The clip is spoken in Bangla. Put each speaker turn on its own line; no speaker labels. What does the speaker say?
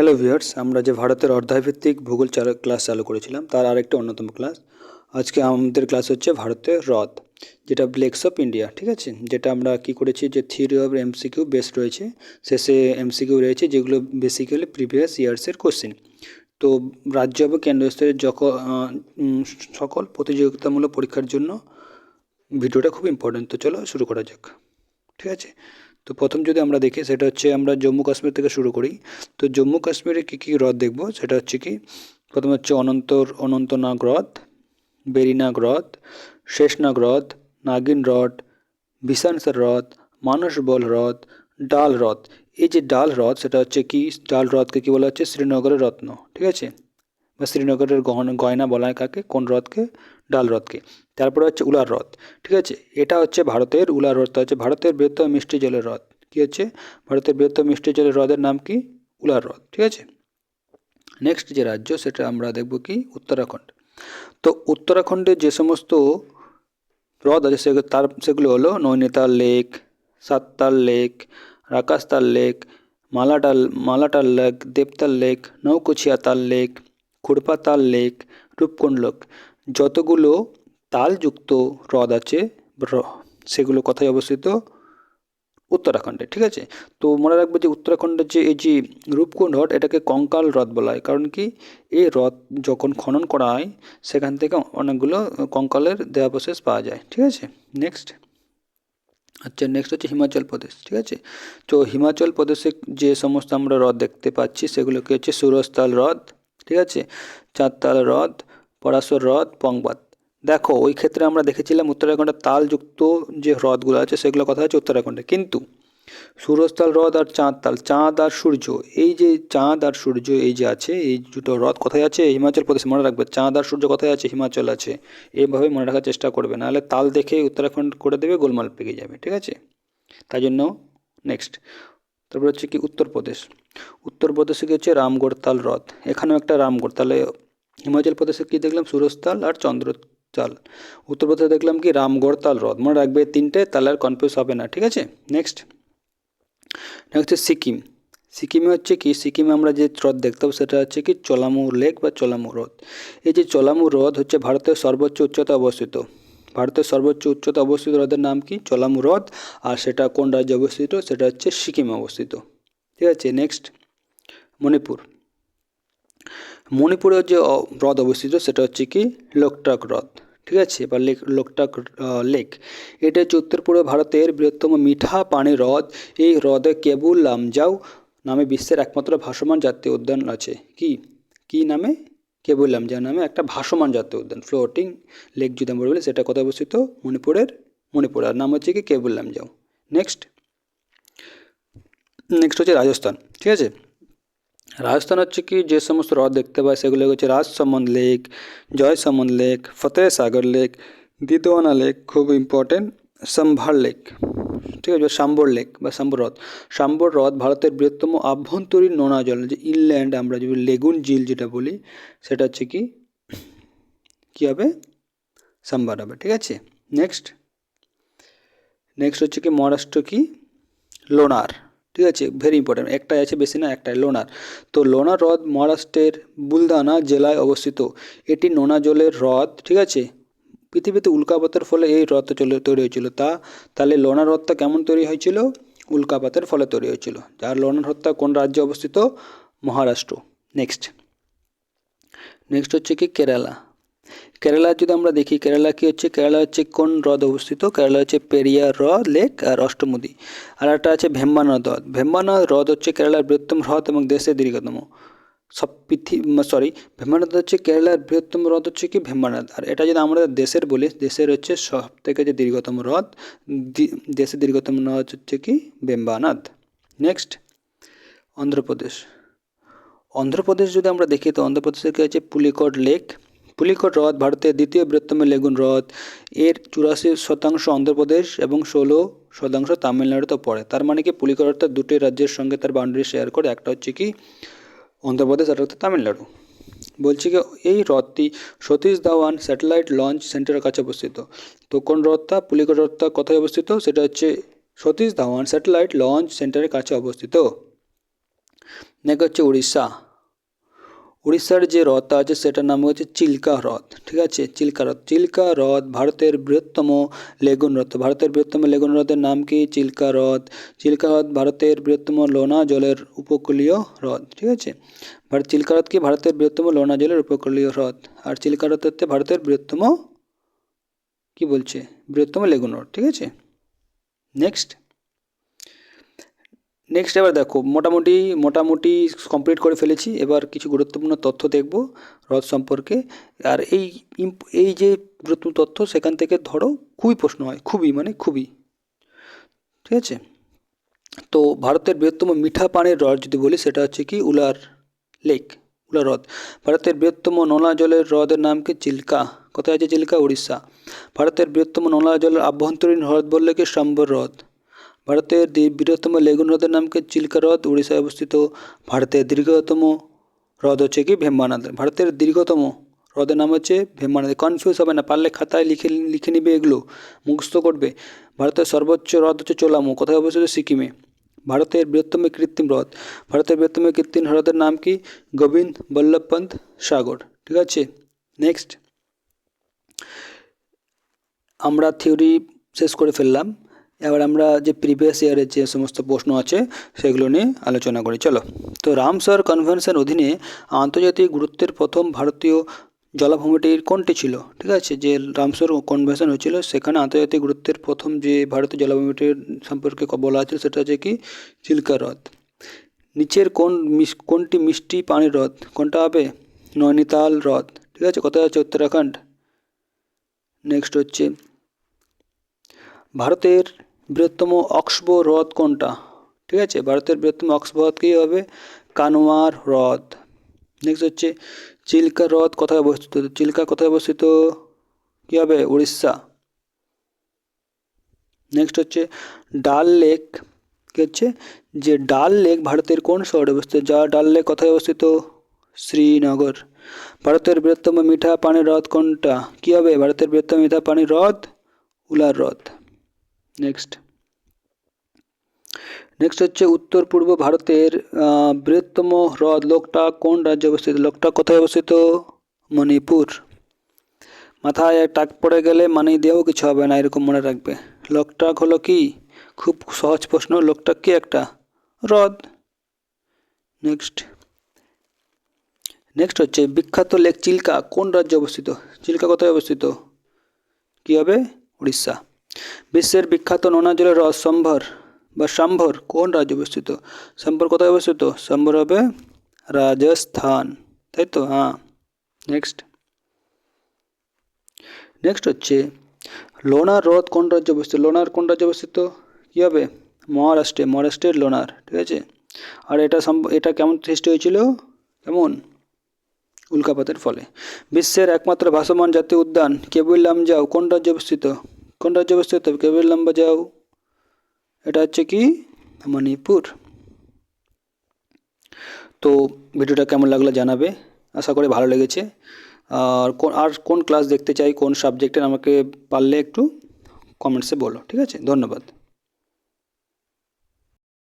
হ্যালো ভিউয়ার্স আমরা যে ভারতের অর্ধাভিত্তিক ভূগোল চালু ক্লাস চালু করেছিলাম, তার আরেকটি অন্যতম ক্লাস আজকে আমাদের ক্লাস হচ্ছে ভারতের হ্রদ, যেটা ব্লেকস অফ ইন্ডিয়া ঠিক আছে? যেটা আমরা কি করেছি যে থিওরি অফ এমসিকিউ বেস রয়েছে, শেষে এমসিকিউ রয়েছে, যেগুলো বেসিক্যালি প্রিভিয়াস ইয়ার্সের কোশ্চেন তো রাজ্য এবং কেন্দ্রস্তরের যক সকল প্রতিযোগিতামূলক পরীক্ষার জন্য ভিডিওটা খুব ইম্পর্টেন্ট তো চলো শুরু করা যাক, ঠিক আছে? তো প্রথম যদি আমরা দেখি, সেটা হচ্ছে আমরা জম্মু কাশ্মীর থেকে শুরু করি। তো জম্মু কাশ্মীরে কী কী হ্রদ দেখব? সেটা হচ্ছে কি, প্রথমে হচ্ছে অনন্তর, অনন্তনাগ হ্রদ, বেরিনাগ হ্রদ, শেষনাগ হ্রদ, নাগিন হ্রদ বিশানসর হ্রদ, মানসবল হ্রদ, ডাল হ্রদ। এই যে ডাল হ্রদ, সেটা হচ্ছে কি, ডাল হ্রদকে কী বলা হচ্ছে? শ্রীনগরের রত্ন, ঠিক আছে? বা শ্রীনগরের গয়না বলা হয় কাকে? কোন হ্রদকে? ডাল হ্রদকে। তারপরে হচ্ছে উলার হ্রদ। ঠিক আছে? এটা হচ্ছে ভারতের উলার হ্রদটা হচ্ছে ভারতের বৃহত্তম মিষ্টি জলের হ্রদ। কী হচ্ছে? ভারতের বৃহত্তম মিষ্টি জলের হ্রদের নাম কি? উলার হ্রদ। ঠিক আছে? নেক্সট যে রাজ্য, সেটা আমরা দেখব কি? উত্তরাখণ্ড। তো উত্তরাখণ্ডে যে সমস্ত হ্রদ আছে সেগুলো তার, সেগুলো হলো Nainital lake, Sattal lake, Rakastal lake, Malatal Malatal lake, Devtal lake Naukuchiatal lake Khurpatal lake, Roopkund lake. যতগুলো তালযুক্ত হ্রদ আছে সেগুলো কোথায় অবস্থিত উত্তরাখণ্ডে, ঠিক আছে? তো মনে রাখবে যে উত্তরাখণ্ডের যে এই যে রূপকুণ্ড হ্রদ, এটাকে কঙ্কাল হ্রদ বলা হয়। কারণ কি? এই হ্রদ যখন খনন করা হয়, সেখান থেকে অনেকগুলো কঙ্কালের দেহাবশেষ পাওয়া যায়, ঠিক আছে? নেক্সট আচ্ছা নেক্সট হচ্ছে হিমাচল প্রদেশ, ঠিক আছে? তো হিমাচল প্রদেশে যে সমস্ত আমরা হ্রদ দেখতে পাচ্ছি, সেগুলোকে হচ্ছে সুরজতাল হ্রদ ঠিক আছে? চাঁদতাল হ্রদ, পরাশর হ্রদ, পংবাদ। দেখো, ওই ক্ষেত্রে আমরা দেখেছিলাম উত্তরাখণ্ডের তালযুক্ত যে হ্রদগুলো আছে সেগুলো কথা হচ্ছে উত্তরাখণ্ডে। কিন্তু সুরজতাল হ্রদ আর চাঁদ তাল চাঁদ আর সূর্য, এই যে চাঁদ আর সূর্য এই যে আছে, এই দুটো হ্রদ কোথায় আছে? হিমাচল প্রদেশ মনে রাখবে, চাঁদ আর সূর্য কোথায় আছে? হিমাচল আছে। এইভাবে মনে রাখার চেষ্টা করবে, নাহলে তাল দেখে উত্তরাখণ্ড করে দেবে, গোলমাল পেকে যাবে, ঠিক আছে? তাই জন্য নেক্সট তারপর হচ্ছে কি উত্তরপ্রদেশ। উত্তরপ্রদেশে কি হচ্ছে রামগড় তাল হ্রদ। এখানেও একটা রামগড়। তাহলে হিমাচল প্রদেশে কি দেখলাম? সুরজতাল আর চন্দ্রতাল উত্তরপ্রদেশে দেখলাম কি রামগড় তাল হ্রদ। মনে রাখবে তিনটে, তাহলে আর কনফিউজ হবে না, ঠিক আছে? নেক্সট নেক্সট হচ্ছে সিকিম। সিকিমে হচ্ছে কি? সিকিমে আমরা যে হ্রদ দেখতে পাবো, সেটা হচ্ছে কি চলামু লেক বা চলামু হ্রদ। এই যে চলামু হ্রদ হচ্ছে ভারতের সর্বোচ্চ উচ্চতা অবস্থিত। ভারতের সর্বোচ্চ উচ্চতা অবস্থিত হ্রদের নাম কি? চলামু হ্রদ। আর সেটা কোন রাজ্যে অবস্থিত? সেটা হচ্ছে সিকিমে অবস্থিত। ঠিক আছে নেক্সট মণিপুর। মণিপুরের যে হ্রদ অবস্থিত সেটা হচ্ছে কি? লোকটাক হ্রদ। ঠিক আছে বা লেক লোকটাক লেক এটা হচ্ছে উত্তর পূর্ব ভারতের বৃহত্তম মিঠা পানি হ্রদ। এই হ্রদে কেবুল লামজাও নামে বিশ্বের একমাত্র ভাসমান জাতীয় উদ্যান আছে। কি? কি নামে? কেবুল লামজাও নামে একটা ভাসমান জাতীয় উদ্যান ফ্লোটিং লেক যদি আমরা বলি, সেটা কোথায় অবস্থিত? মণিপুরের মণিপুর আর নাম হচ্ছে কি? কেবুল লামজাও নেক্সট নেক্সট হচ্ছে রাজস্থান, ঠিক আছে? রাজস্থান হচ্ছে কি? যে সমস্ত হ্রদ দেখতে পাই সেগুলো হচ্ছে Rajsamand lake Jaisamand lake Fateh Sagar lake Didwana lake খুব ইম্পর্টেন্ট সম্ভার লেক ঠিক আছে, সাম্বর লেক বা সাম্বর হ্রদ। সাম্বর হ্রদ ভারতের বৃহত্তম আভ্যন্তরীণ নোনা জল, যে ইনল্যান্ড আমরা যদি লেগুন ঝিল যেটা বলি, সেটা হচ্ছে কি, কী হবে? সাম্বার হবে, ঠিক আছে? নেক্সট নেক্সট হচ্ছে কি মহারাষ্ট্র কি? লোনার, ঠিক আছে? ভেরি ইম্পর্ট্যান্ট একটাই আছে বেশি না, একটাই লোনার। তো লোনার হ্রদ মহারাষ্ট্রের বুলদানা জেলায় অবস্থিত। এটি নোনা জলের হ্রদ, ঠিক আছে? পৃথিবীতে উল্কাপাতের ফলে এই হ্রদটা চলে, তৈরি হয়েছিল। তা, তাহলে লোনার হ্রদটা কেমন তৈরি হয়েছিল? উল্কাপাতের ফলে তৈরি হয়েছিল। আর লোনার হ্রদটা কোন রাজ্যে অবস্থিত? মহারাষ্ট্র। নেক্সট নেক্সট হচ্ছে কি? কেরালা। কেরালা যদি আমরা দেখি, কেরালা কি হচ্ছে? কেরালা হচ্ছে কোন হ্রদ অবস্থিত? কেরালা হচ্ছে পেরিয়ার হ্রদ, লেক আর অষ্টমুদি। আর একটা আছে ভেম্বানাথ হ্রদ। ভেম্বানাথ হ্রদ হচ্ছে কেরালার বৃহত্তম হ্রদ এবং দেশের দীর্ঘতম। সব পৃথিবী সরি ভেম্বানাথ হচ্ছে কেরালার বৃহত্তম হ্রদ হচ্ছে কি? ভেম্বানাথ আর এটা যদি আমরা দেশের বলি, দেশের হচ্ছে সব থেকে যে দীর্ঘতম হ্রদ দেশের দীর্ঘতম হ্রদ হচ্ছে কি? ভেম্বানাথ নেক্সট অন্ধ্রপ্রদেশ। অন্ধ্রপ্রদেশ যদি আমরা দেখি, তো অন্ধ্রপ্রদেশের কি আছে পুলিকট লেক। পুলিকট হ্রদ ভারতের দ্বিতীয় বৃহত্তম লেগুন হ্রদ। এর চুরাশি শতাংশ অন্ধ্রপ্রদেশ এবং ষোলো শতাংশ তামিলনাড়ুতে পড়ে। তার মানে কি? পুলিকট হ্রদটা দুটি রাজ্যের সঙ্গে তার বাউন্ডারি শেয়ার করে। একটা হচ্ছে কি? অন্ধ্রপ্রদেশ আর হচ্ছে তামিলনাড়ু। বলছি কি, এই হ্রদটি সতীশ ধাওয়ান স্যাটেলাইট লঞ্চ সেন্টারের কাছে অবস্থিত। তো কোন হ্রদটা পুলিকট হ্রদটা কোথায় অবস্থিত? সেটা হচ্ছে সতীশ ধাওয়ান স্যাটেলাইট লঞ্চ সেন্টারের কাছে অবস্থিত। নেক্সট হচ্ছে উড়িষ্যা। উড়িষ্যার যে হ্রদটা আছে, সেটার নাম হচ্ছে চিল্কা হ্রদ। ঠিক আছে? চিল্কা হ্রদ। চিল্কা হ্রদ ভারতের বৃহত্তম লেগুন হ্রদ। ভারতের বৃহত্তম লেগুন হ্রদের নাম কি? চিল্কা হ্রদ। চিল্কা হ্রদ ভারতের বৃহত্তম লোনা জলের উপকূলীয় হ্রদ। ঠিক আছে? ভারত চিল্কা হ্রদ কি ভারতের বৃহত্তম লোনা জলের উপকূলীয় হ্রদ? আর চিল্কা হ্রদ হচ্ছে ভারতের বৃহত্তম, কি বলছে? বৃহত্তম লেগুন হ্রদ। ঠিক আছে? নেক্সট। নেক্সট এবার দেখো, মোটামুটি মোটামুটি কমপ্লিট করে ফেলেছি। এবার কিছু গুরুত্বপূর্ণ তথ্য দেখব হ্রদ সম্পর্কে। আর এই এই যে গুরুত্বপূর্ণ তথ্য, সেখান থেকে ধরো খুবই প্রশ্ন হয়, খুবই মানে খুবই। ঠিক আছে? তো ভারতের বৃহত্তম মিঠা পানির হ্রদ যদি বলি, সেটা হচ্ছে কি? উলার লেক, উলার হ্রদ। ভারতের বৃহত্তম নোনা জলের হ্রদের নাম কি? চিল্কা। কোথায় আছে চিল্কা? উড়িষ্যা। ভারতের বৃহত্তম নোনা জলের আভ্যন্তরীণ হ্রদ বললে কি? সম্বর হ্রদ। ভারতের বৃহত্তম লেগুন হ্রদের নাম কি চিল্কা হ্রদ উড়িষ্যায় অবস্থিত। ভারতের দীর্ঘতম হ্রদ হচ্ছে কি ভেম্বানাদ ভারতের দীর্ঘতম হ্রদের নাম হচ্ছে ভেম্বানাদ কনফিউজ হবে না, পারলে খাতায় লিখে লিখে নিবে এগুলো, মুখস্থ করবে। ভারতের সর্বোচ্চ হ্রদ হচ্ছে চোলামু, কোথায় অবস্থিত? সিকিমে। ভারতের বৃহত্তম কৃত্রিম হ্রদ। ভারতের বৃহত্তম কৃত্রিম হ্রদের নাম কি? গোবিন্দ বল্লভ পন্ত সাগর। ঠিক আছে? নেক্সট আমরা থিওরি শেষ করে ফেললাম। এবার আমরা যে প্রিভিয়াস ইয়ারের যে সমস্ত প্রশ্ন আছে, সেগুলো নিয়ে আলোচনা করি। চলো। তো রামসার কনভেনশন অধীনে আন্তর্জাতিক গুরুত্বের প্রথম ভারতীয় জলাভূমিটির কোনটি ছিল? ঠিক আছে, যে রামসার কনভেনশন হয়েছিল, সেখানে আন্তর্জাতিক গুরুত্বের প্রথম যে ভারতীয় জলাভূমিটির সম্পর্কে বলা হয়েছিল সেটা হচ্ছে কি? চিল্কা হ্রদ। নিচের কোন কোনটি মিষ্টি পানির হ্রদ? কোনটা হবে? নৈনিতাল হ্রদ। ঠিক আছে, কোথায় আছে উত্তরাখণ্ড? নেক্সট হচ্ছে ভারতের বৃহত্তম অক্সবো হ্রদ কোনটা? ঠিক আছে, ভারতের বৃহত্তম অক্সবো হ্রদ কী হবে? কানোয়ার হ্রদ। নেক্সট হচ্ছে চিল্কা হ্রদ কোথায় অবস্থিত? চিল্কা কোথায় অবস্থিত? কী হবে? উড়িষ্যা। নেক্সট হচ্ছে ডাল লেক। কী হচ্ছে? যে ডাল লেক ভারতের কোন শহরে অবস্থিত? যা ডাল লেক কোথায় অবস্থিত? শ্রীনগর। ভারতের বৃহত্তম মিঠা পানির হ্রদ কোনটা? কী হবে? ভারতের বৃহত্তম মিঠা পানির হ্রদ? উলার হ্রদ। নেক্সট নেক্সট হচ্ছে উত্তর পূর্ব ভারতের বৃহত্তম হ্রদ লোকটা কোন রাজ্যে অবস্থিত? লোকটা কোথায় অবস্থিত? মণিপুর। মাথায় টাক পড়ে গেলে মানি দিয়েও কিছু হবে না, এরকম মনে রাখবে। লোকটাক হলো কি? খুব সহজ প্রশ্ন লোকটাক কি একটা? হ্রদ। নেক্সট নেক্সট হচ্ছে বিখ্যাত লেক চিল্কা কোন রাজ্যে অবস্থিত? চিল্কা কোথায় অবস্থিত? কী হবে? উড়িষ্যা। বিশ্বের বিখ্যাত নোনা জলের হ্রদ সম্ভর বা সম্ভর কোন রাজ্যে অবস্থিত? সম্ভর কোথায় অবস্থিত? সম্ভর হবে রাজস্থান। তাই তো? হ্যাঁ। নেক্সট নেক্সট হচ্ছে লোনার হ্রদ কোন রাজ্যে অবস্থিত? লোনার কোন রাজ্যে অবস্থিত? কী হবে? মহারাষ্ট্রে। মহারাষ্ট্রের লোনার। ঠিক আছে? আর এটা এটা কেমন সৃষ্টি হয়েছিল? কেমন? উল্কাপাতের ফলে। বিশ্বের একমাত্র ভাসমান জাতীয় উদ্যান কেবুল লামজাও কোন রাজ্যে অবস্থিত? কোন রাজ্যে অবস্থিত? লম্বা যাও এটা হচ্ছে কি? মণিপুর। তো ভিডিওটা কেমন লাগল জানাবে। আশা করি ভালো লেগেছে। আর কোন আর কোন ক্লাস দেখতে চাই, কোন সাবজেক্টের আমাকে পারলে একটু কমেন্টসে বলো, ঠিক আছে? ধন্যবাদ।